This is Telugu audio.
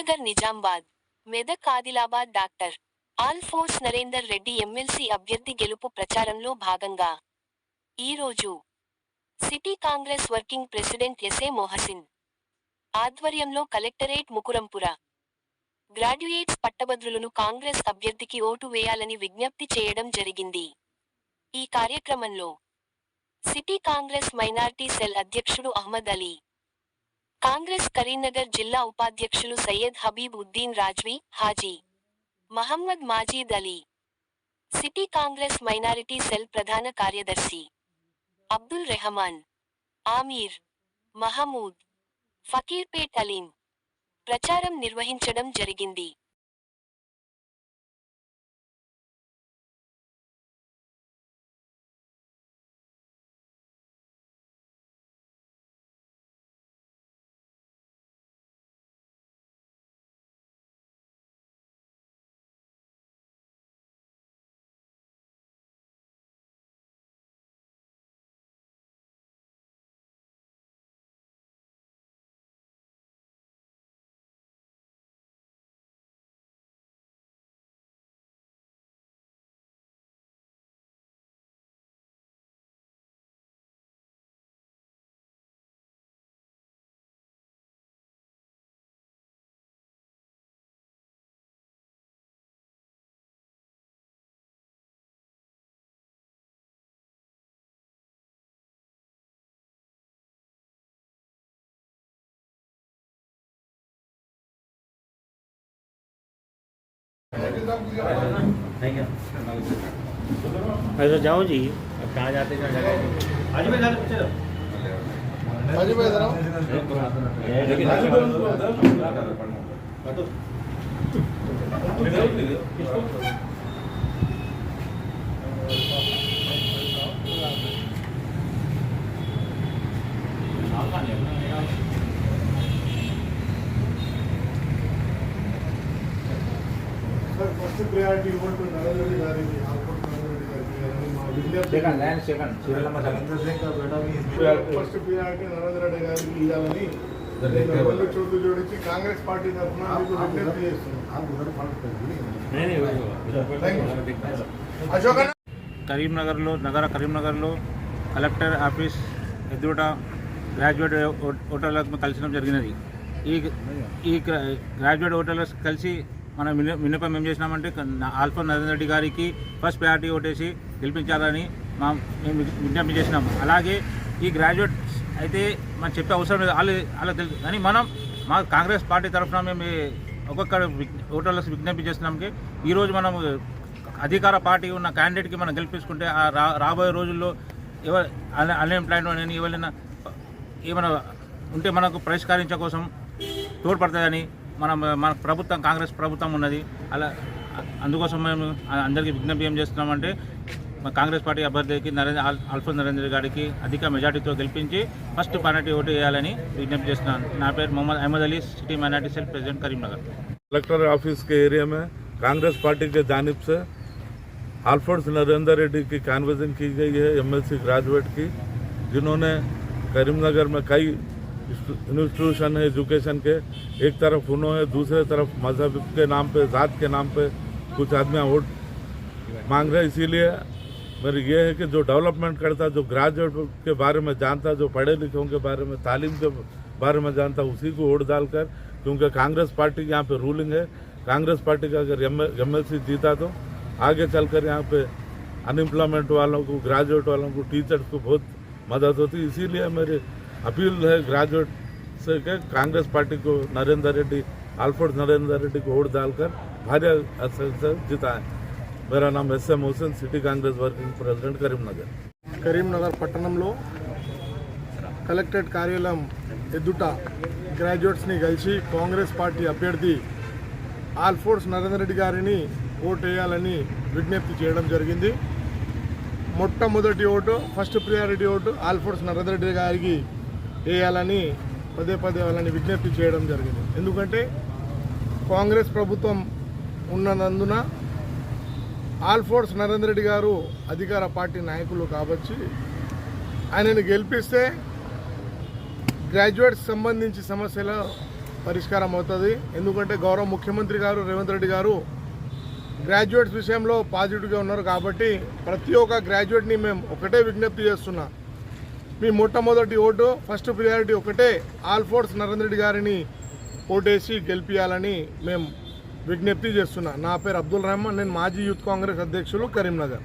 కరీంనగర్ నిజామాబాద్ మెదక్ ఆదిలాబాద్ డాక్టర్ ఆల్ఫోర్స్ నరేందర్ రెడ్డి ఎమ్మెల్సీ అభ్యర్థి గెలుపు ప్రచారంలో భాగంగా ఈరోజు city Congress working president SA Mohsin ఆధ్వర్యంలో కలెక్టరేట్ ముకురంపుర గ్రాడ్యుయేట్స్ పట్టభద్రులను కాంగ్రెస్ అభ్యర్థికి ఓటు వేయాలని విజ్ఞప్తి చేయడం జరిగింది. ఈ కార్యక్రమంలో సిటీ కాంగ్రెస్ మైనార్టీ సెల్ అధ్యక్షుడు అహ్మద్ అలీ కాంగ్రెస్ కరీంనగర్ జిల్లా ఉపాధ్యక్షులు Syed Habib Uddin Razvi Haji Mohammed Majid Ali city Congress minority cell ప్రధాన కార్యదర్శి అబ్దుల్ రెహమాన్ ఆమీర్ మహమూద్ ఫకీర్పేట్ అలీం ప్రచారం నిర్వహించడం జరిగింది. अरे तो जाओ जी। अब कहाँ जाते हैं? కరీంనగర్లో నగర కరీంనగర్లో కరీంనగర్లో నగర కరీంనగర్లో కలెక్టర్ ఆఫీస్ ఎదుట గ్రాడ్యుయేట్ ఓటర్లకు కలిసడం జరిగినది. ఈ గ్రాడ్యుయేట్ ఓటర్లకు కలిసి మనం విన్నపం ఏం చేసినామంటే క- నా- ఆల్ఫా నరేంద్ర రెడ్డి గారికి ఫస్ట్ ప్రయారిటీ ఓటేసి గెలిపించాలని మా మేము విజ్ఞ- విజ్ఞప్తి అలాగే ఈ గ్రాడ్యుయేట్స్ అయితే మనం చెప్పే అవసరం లేదు. వాళ్ళు వాళ్ళకి తెలుసు. కానీ మనం మా కాంగ్రెస్ పార్టీ తరఫున మేము ఒక్కొక్క ఓటర్లకు విజ్ఞప్తి చేస్తున్నాంకి ఈరోజు మనం అధికార పార్టీ ఉన్న క్యాండిడేట్కి మనం గెలిపించుకుంటే ఆ రా రాబోయే రోజుల్లో ఎవరు అన్ఎంప్లాయ్మెంట్ అని ఎవరైనా ఏమైనా ఉంటే మనకు పరిష్కరించే కోసం తోడ్పడుతుందని మనం మన ప్రభుత్వం కాంగ్రెస్ ప్రభుత్వం ఉన్నది అలా అందుకోసం మేము అందరికీ విజ్ఞప్తి ఏం చేస్తున్నామంటే మా కాంగ్రెస్ పార్టీ అభ్యర్థికి నరేంద్ర ఆల్- ఆల్ఫోన్స్ నరేంద్ర గారికి అధిక మెజార్టీతో గెలిపించి ఫస్ట్ మైనార్టీ ఓటు వేయాలని విజ్ఞప్తి చేస్తున్నాను నా పేరు Mohammed Ahmed Ali city minority cell president Karimnagar collector office के एरिया में कांग्रेस पार्टी के जानिब से आल्फोर्ड्स नरेंद्र रेड्डी की कन्वेंसिंग की गई है एमएलसी ग्रेजुएट की जिन्होंने करीमनगर में कई इंस्टीट्यूशन है एजुकेशन के, एक तरफ़ उन्होंने दूसरे तरफ़ मज़हब के नाम पे, जात के नाम पे कुछ आदमियाँ वोट मांग रहे इसीलिए मेरी ये है कि जो डेवलपमेंट करता, जो ग्रेजुएट के बारे में जानता, जो पढ़े लिखों के बारे में, तालीम के बारे में जानता, उसी को वोट डालकर, क्योंकि कांग्रेस पार्टी यहाँ पे रूलिंग है। कांग्रेस पार्टी का अगर एम एल जीता तो आगे चलकर यहाँ पे अनएम्प्लॉयमेंट वालों को ग्रेजुएट वालों को टीचर्स को बहुत मदद होती। इसीलिए मेरी अपील है ग्रेजुएट से कि कांग्रेस पार्टी को नरेंद्र रेड्डी आल्फोर्ड नरेंद्र रेड्डी को वोट डालकर भारी असर से जिताएं मेरा नाम S M Hussain city Congress working president Karimnagar Karimnagar పట్టణంలో కలెక్టరేట్ కార్యాలయం ఎదుట గ్రాడ్యుయేట్స్ని కలిసి కాంగ్రెస్ పార్టీ అభ్యర్థి ఆల్ఫోర్స్ నరేందర్ రెడ్డి గారిని ఓటు వేయాలని విజ్ఞప్తి చేయడం జరిగింది మొట్టమొదటి vote first priority vote Alphores Narender Reddy గారికి వేయాలని పదే పదే వాళ్ళని విజ్ఞప్తి చేయడం జరిగింది. ఎందుకంటే కాంగ్రెస్ ప్రభుత్వం ఉన్నందున ఆల్ఫోర్స్ నరేంద్ర రెడ్డి గారు అధికార పార్టీ నాయకులు కాబట్టి ఆయనను గెలిపిస్తే గ్రాడ్యుయేట్స్ సంబంధించి సమస్యల పరిష్కారం అవుతుంది. ఎందుకంటే గౌరవ ముఖ్యమంత్రి గారు రేవంత్ రెడ్డి గారు గ్రాడ్యుయేట్స్ విషయంలో పాజిటివ్గా ఉన్నారు కాబట్టి ప్రతి ఒక్క గ్రాడ్యుయేట్ని మేము ఒకటే విజ్ఞప్తి చేస్తున్నాం. మీ మొట్టమొదటి ఓటు ఫస్ట్ ప్రియారిటీ ఒకటే. ఆల్ఫోర్స్ నరేంద్ర రెడ్డి గారిని ఓటేసి గెలిపించాలని మేము విజ్ఞప్తి చేస్తున్నా. నా పేరు అబ్దుల్ రహమాన్ నేను మాజీ యూత్ కాంగ్రెస్ అధ్యక్షులు కరీంనగర్.